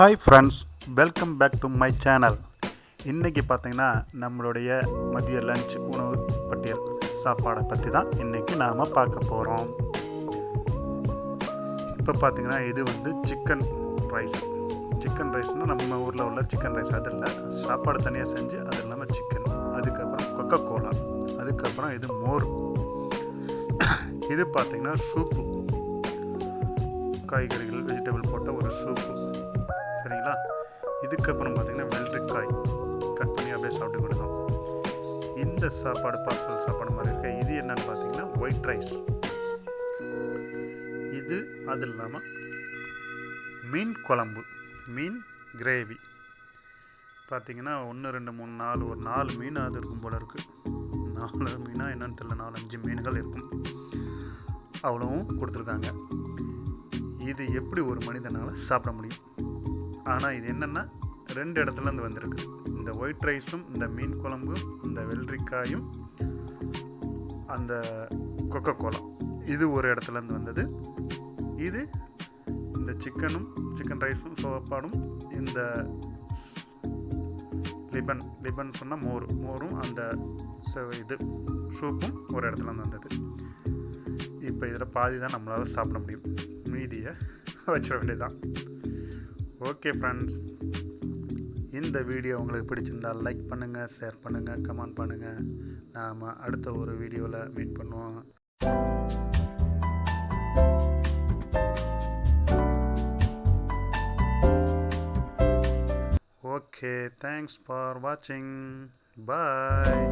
Hi friends welcome back to my channel இன்றைக்கி பார்த்திங்கன்னா நம்மளுடைய மதிய லஞ்ச் உணவு பட்டியல் சாப்பாடை பற்றி தான் இன்றைக்கி நாம் பார்க்க போகிறோம் இப்போ பார்த்திங்கன்னா இது வந்து சிக்கன் ரைஸ் சிக்கன் ரைஸ்னால் நம்ம ஊரில் உள்ள சிக்கன் ரைஸ் அது இல்லை. சாப்பாடு தனியாக செஞ்சு அது இல்லாமல் சிக்கன் அதுக்கப்புறம் கொக்கோ கோலா அதுக்கப்புறம் இது மோர். இது பார்த்தீங்கன்னா சூப்பு காய்கறிகள் வெஜிடபிள் போட்ட ஒரு சூப்பு சரிங்களா? இதுக்கப்புறம் பார்த்தீங்கன்னா வெள்ளரிக்காய் கட் பண்ணி அப்படியே சாப்பிட்டு கொடுக்கும் இந்த சாப்பாடு பார்சல் சாப்பாடு மாதிரி இருக்க. இது என்னன்னு பார்த்தீங்கன்னா ஒயிட் ரைஸ் இது அது இல்லாமல் மீன் குழம்பு மீன் கிரேவி பார்த்தீங்கன்னா ஒன்று ரெண்டு மூணு நாலு ஒரு நாலு மீன் அது இருக்கும் போல இருக்குது நாலு மீனாக என்னன்னு தெரியல நாலு அஞ்சு மீன்கள் இருக்கும். அவ்வளவும் கொடுத்துருக்காங்க. இது எப்படி ஒரு மனிதனால் சாப்பிட முடியும்? ஆனால் இது என்னென்னா ரெண்டு இடத்துலேருந்து வந்திருக்கு. இந்த ஒயிட் ரைஸும் இந்த மீன் குழம்பும் இந்த வெள்ளரிக்காயும் அந்த கொக்கோ கோலா இது ஒரு இடத்துலேருந்து வந்தது. இது இந்த சிக்கனும் சிக்கன் ரைஸும் சோப்பாடும் இந்த லிபன் லிபன் சொன்னால் மோர் மோரும் அந்த இது சூப்பும் ஒரு இடத்துலேருந்து வந்தது. இப்போ இதில் பாதி தான் நம்மளால் சாப்பிட முடியும். மீதியை வச்சிட வேண்டியதுதான். ஓகே ஃப்ரெண்ட்ஸ் இந்த வீடியோ உங்களுக்கு பிடிச்சிருந்தால் லைக் பண்ணுங்கள் ஷேர் பண்ணுங்கள் கமெண்ட் பண்ணுங்கள் நாம் அடுத்த ஒரு வீடியோவில் மீட் பண்ணுவோம். ஓகே தேங்க்ஸ் ஃபார் வாட்சிங் பாய்